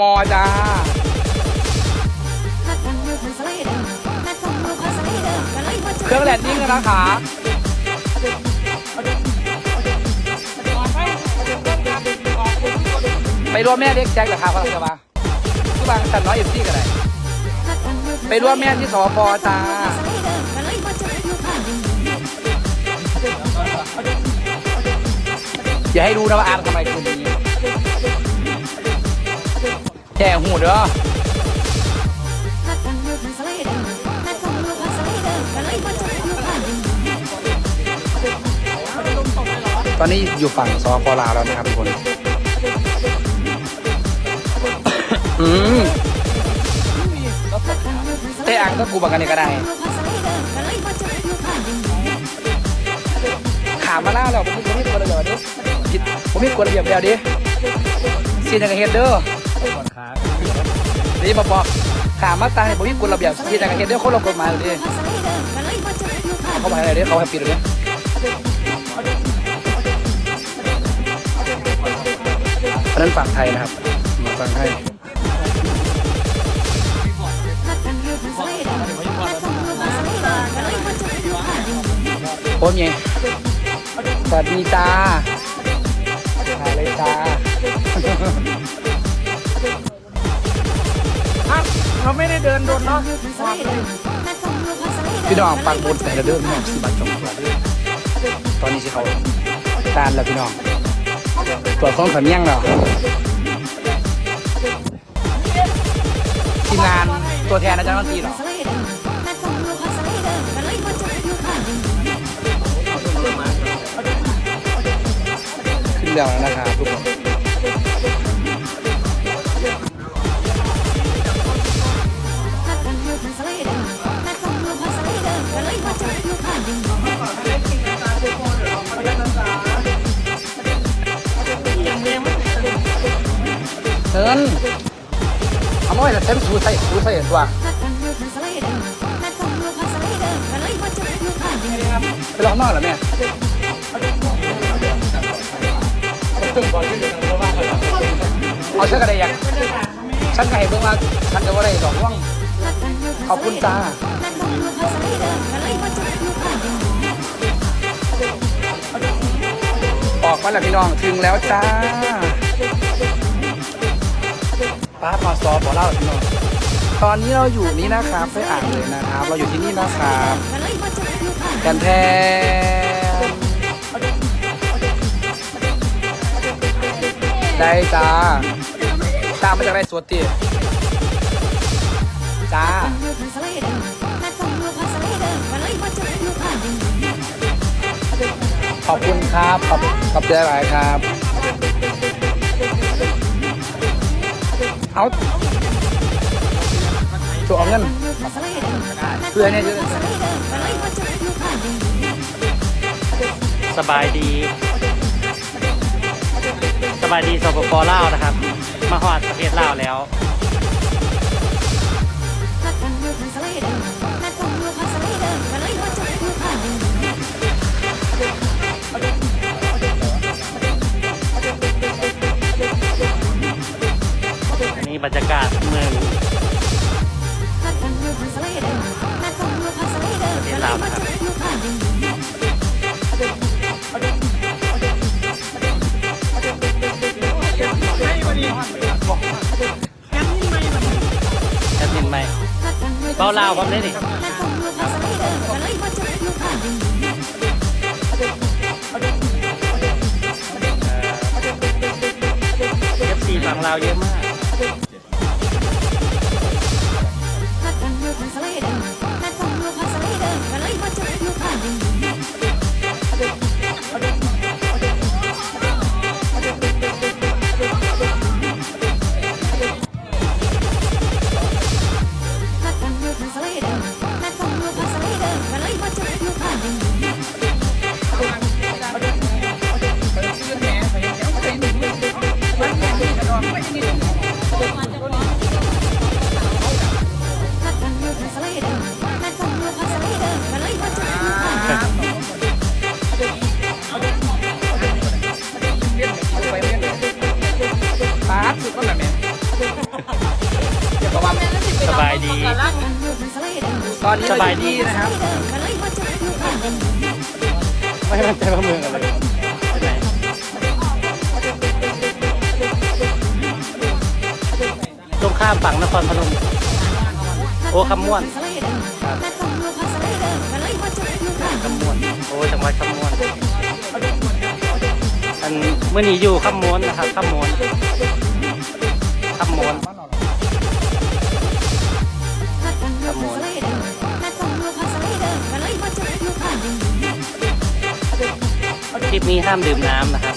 มอจ้าเครื่องแลนดิ้งนะคะไปร่วมแม่เล็กแจ็คเหรอครับพลังจะมาทุกบางสันน้อยเอฟซีกันเลยไปร่วมแม่ที่สปจ้าอย่าให้รู้นะว่าอาร์มทำไมคืน แย่หูเด้อตอนนี้อยู่ฝั่งสปลาวแล้วนะครับทุกคน อืมเตะอังก็กูบังกันนี่ก็ได้ขามมาล่าแล้วผมมีคนระเบียบดิคิดผมมีคนระเบียบเดียวดิเสียจังกับเฮดเดอร์ นี่มาบอกขามมาตายผมมีคนระเบียบเสียจังกับเฮดเดอร์คนละกฎหมายเลยเขาบอกอะไรเดิเขาแฮปปี้เลยอันนั้นฝั่งไทยนะครับฝั่งไทยโอ้ยไงสวัสดีจ้าถ่ายเล ยจ้าเราไม่ได้เดินโดนเนาะพี่น้องปักบนแต่ละเดือนพี่น้องสิบัตรจองตัวเดือนตอนนี้สิเขาตานแล้วพี่น้องตรวจของขันยังแล้วทีมงานตัวแทนอาจารย์ดนตรีเหรอขึ้นแล้วนะครับทุกคน เชิญเอาไว้แต่เต็มสูใส่สูใส่ตัวไปลองนอกเหรอแม่เอาเชือกอะไรอย่างฉันก็ให้เบิ่งว่าฉันจะว่าอะได้ดอกร่วงขอบคุณจ้าออกมาแล้วพี่น้องถึงแล้วจ้า ป้ามาซอบอกเล่าพี่นองตอนนี้เราอยู่นี่นะครับไปอ่านเลยนะครับ เราอยู่ที่นี่นะครับกันแทนได้จ้าตามมาจากไรสวดตีจ้าขอบคุณครับ ขอบขอบใจหลายครับ เอาตัวเอาเงินเพื่อนเนี่ยสบายดี สบายดีสปปลาวนะครับ มาหอดประเทศลาวแล้ว นไหมเบาลาวผมได้ดิเอฟซีฝั่งลาวเยอะมาก ตอนนี้สบายดีนะครับไม่มั่นใจว่าเมืองอะไรที่ไหนตรงข้ามฝั่งนครพนม โอ้คำม่วนคำม่วน โอ้จังหวัดคำม่วนอันเมื่อนี้อยู่คำม้วนนะครับคำม้วนคำม้วน ลิปนี้ห้ามดื่มน้ำนะครับ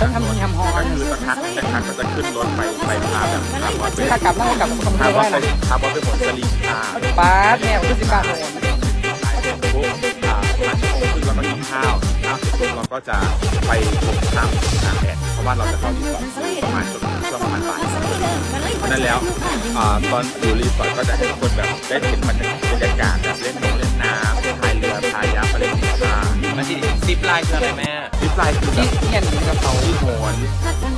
ฉันทำนุ่งทำฮอก็คือสักพักสักพักก็จะขึ้นรถไปไปพาแบบพาบอสไปขากลับนั่งก็กลับต้องพาทำบอได้สไปนะพาบอสไปหมดสลิงค่ะป้าดแนวพฤติกรรมถ่ายเสร็จปุ๊บอ่ามาชั่วโมงขึ้นเราก็กินข้าวข้าวเสร็จปุ๊บเราก็จะไปชมถ้ำกลางแดดเพราะว่าเราจะเข้ารีสอร์ทประมาณจนช่วงประมาณบ่ายเพราะฉะนั้นแล้วอ่าตอนอยู่รีสอร์ทก็จะให้ทุกคนแบบได้เห็นบรรยากาศแบบเล่นน้ำเล่นน้ำพายเรือพายยักษ์อะไรอย่างเงี้ยค่ะมาที่ซิปไลน์คืออะไรแม่ ลิฟต์ไลน์คือแบที่บเงียนอยู่ในกระเป๋าที่โหน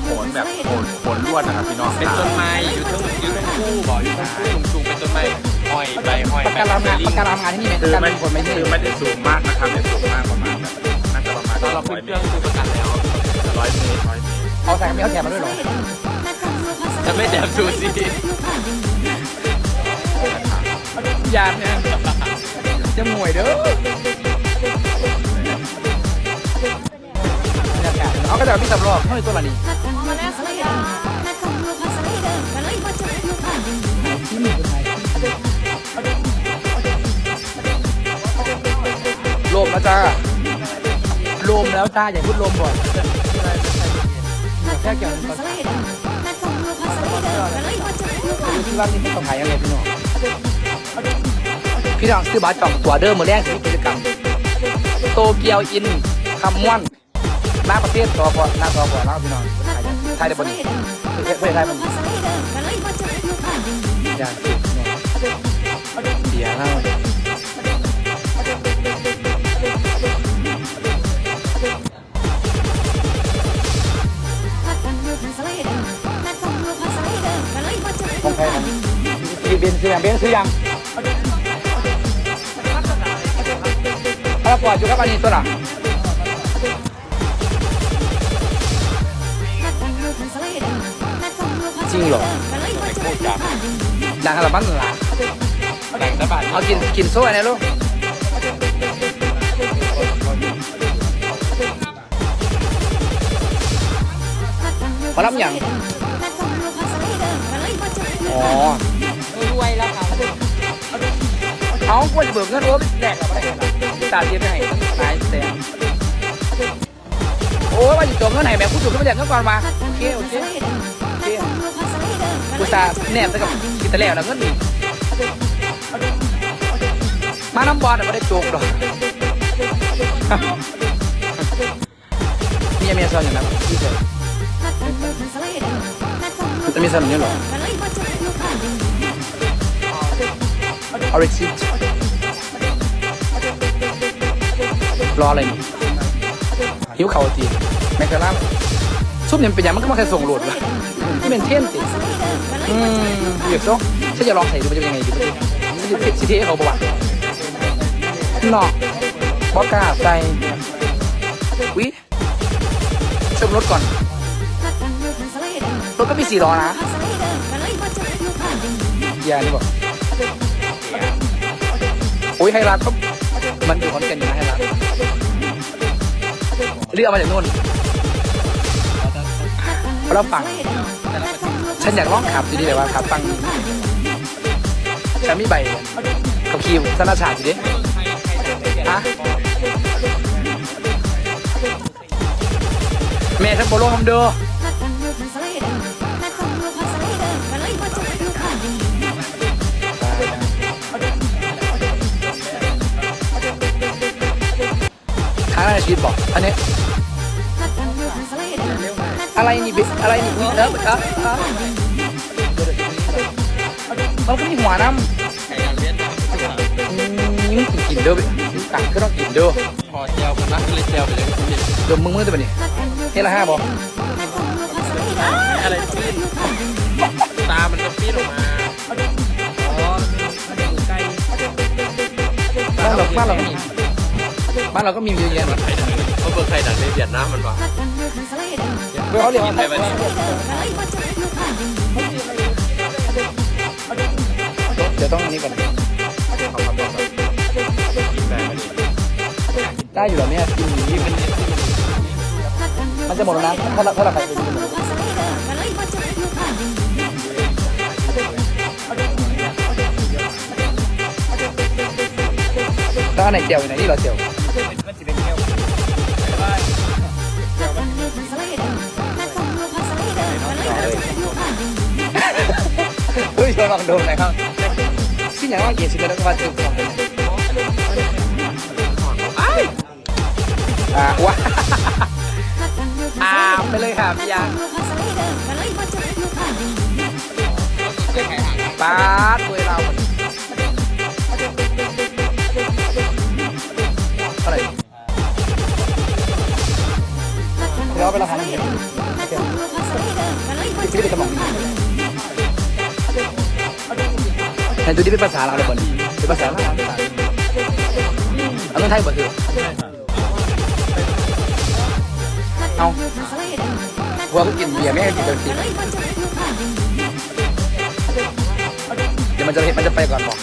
โหนแบบโหนโหนลวดนะครับพี่น้องเป็นต้นไม้อยู่ทั้งอยู่ทั้งคู่บอกอยู่ทั้งคู่สูงๆเป็นต้นไม้ห้อยใบห้อยปากการังงานปากการังงานที่นี่คือการไม่มีผลไหมที่คือไม่ได้สูงมากนะครับไม่สูงมากประมาณแบบน่าจะประมาณตอนเราขึ้นเครื่องคือประกันแล้วร้อยเมตรร้อยเมตรเอาใส่กระเป๋าแถมมาด้วยเหรอจะไม่แดบดูสิยามเนี่ยจะมวยเด้อ รยากาศเอาก็จะมีสำรองเท่าไหร่ตัวละนี่ที่มีคนไทยลมแล้วจ้าลมแล้วจ้าอย่าพูดลมบ่อยแค่เกี่ยวกับที่ว่านี่ไม่ต้องขายยังไงพี่น้องพี่น้องซื้อบัตรจองตั๋วเดิมมือแรกสิกิจกรรมโตเกียวอินคำม่วน หน้าประเทศตัวพอหน้าตัวพอแล้วพี่น้องไทยได้ปะนี่เพื่อไทยมันยากสุดเนาะเสียแล้วของใครของพี่เบนซื้อยังเบนซื้อยังเอาปอดอยู่ครับอันนี้ตัวหลัง จริงเหรอดังขนาดนั้นเหรอแบ่งได้บาทเอากินกินโซ่อะไหนลูกมารับอย่างอ๋อรวยแล้วค่ะเอากว่าจะเบิกเงินโอ้ยแดกอะไรตาเทียมไปไหนตายแสนโอ้ยว่าจะจมเงินไหนแบบผู้สูงขึ้นมาจากเงินก่อนมาโอเคโอเค อเคกูตาแนบไปกับกิตะแล้วแล้วเงินนี่มาน้ำบอลแต่ไม่ได้โจกหรอกมีเมียซ้อนอย่างนั้นพี่เจจะมีซ้อนอย่างนี้หรอออริจินรออะไรนี่หิวเข่าจีแมคคาร่าซุปเนี่ยมันเป็นยังมันก็มาแค่ส่งโหลดวะ ที่เป็นเทียนติอืมเดี๋ยวโซ่ฉันจะลองใส่ดูมันจะเป็นยังไงดูมันจะสิทีให้เขาบอกว่าหนอกบอกล้าใส่วิชมรถก่อน รถก็มีสี่ล้อนะเกียร์นี่บอกโอ้ยไฮรักก็มันอยู่คอนแก่นอยู่นะไฮรักเรียกเอามาจากนู่นเราฟัง ฉันอยากลองขับอยู่นี่แต่ว่าขับฟังฉันมีใบขับขี่สนาชาติอยู่ดิฮะแม่ฉันโปโลทำเด้ครั้งแรกชีวิตบอกอันนี้ อะไรนี่อะไรนี่เออเออเออมันก็มีหัวน้ำไข่การเลี้ยงกินเด้อต่างก็ต้องกินเด้อพอเจียวคนรักก็เลยเจียวไปเลยเดี๋ยวมึงมือตัวนี้เฮ้ละห้าบอกอะไรปิ้นตา มันก็ปิ้นออกมาบ้านเราบ้านเรามีบ้านเราก็มีเยอะแยะหมดเขาเบิกไข่ดังในเวียดนามมันวะ เขาเรียกว่าไปวันนี้เดี๋ยวต้องอันนี้ก่อนเขาทำแบบกินแรงไม่ได้ได้อยู่แล้วเนี่ยกินอย่างนี้มันมันจะหมดแล้วนะถ้าเราถ้าเราใครไปกินหมดแล้วอันไหนเจียวอยู่ไหนนี่เราเจียว เฮ้ยชวลองดูหน่อยครับที่ไหนว่าเกียรติสิบแล้วก็มาเจอของอ่าว้าอาไปเลยค่ะพี่ยังปาด ไหนดูที่เป็นภาษาเราเลยก่นเป็นภาษาเราเอาเงินไทยบ่เถอะเอาวัวก็กินเบียร์ไม่ให้กินเบียร์กินเดี๋ยวมันจะเห็นมันจะไปก่อนบอก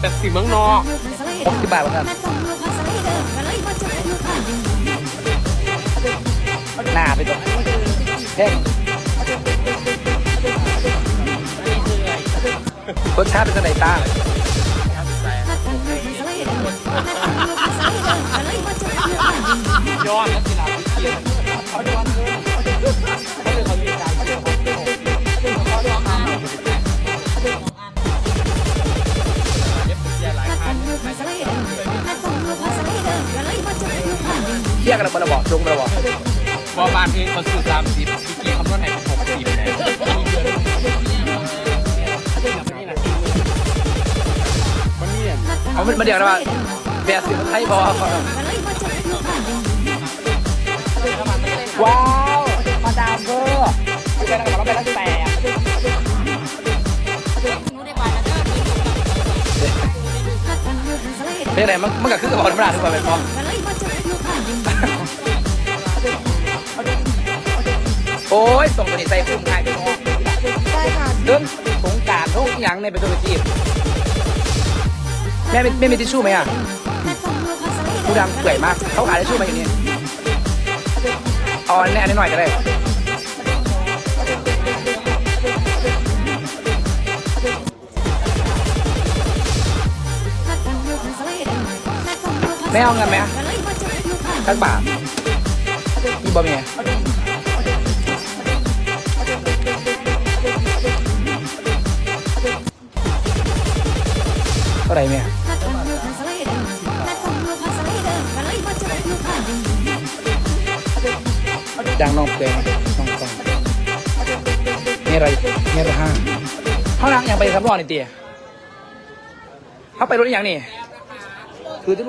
แบบสีเมืองนอกหกสิบบาทเหมือนกันหน้าไปตัวแท่ง รสชาติเป็นสไนต้ายอดและศิลาพิเศษเย็บเสียหลายพันเที่ยกันแล้วบอลบอกจงระบอก อบานเพลงคนสื่อสามสิบพี่กี้คำนวณไหนเป็นหกสิบเลยมันนี่เอามันมาเดี๋ยวนะว่าแบสิไทยบอว้าวมาดามเบอร์ไปกันกับเราไปตั้งแต่เป็นไรมันมันก็คือกระบอกธรรมดาทุกคนเป็นพอ โอ้ยส่งตัวนี้ใส่พุ่มง่ายไปน้องได้ค่ะเรื่องสงกรารทุกอย่างในเป็นตัวจีบแม่ไม่ไม่มีทิชชู่ไหมอะผู้ดังเปื่อยมาก เขาขายทิชชู่มาอย่างนี้เอาอันนี้อันนี้หน่อยก็ได้แม่เอาเงินไหมสักบาทมีบ่มี ท่าไหร่แม่ดังน้องแดงน้องกองนี่อะไรนี่อะไรห้าห้านั่งยังไปสำรองนี่เตี๋ยเขาไปรถอย่างนี่คือที่ลูก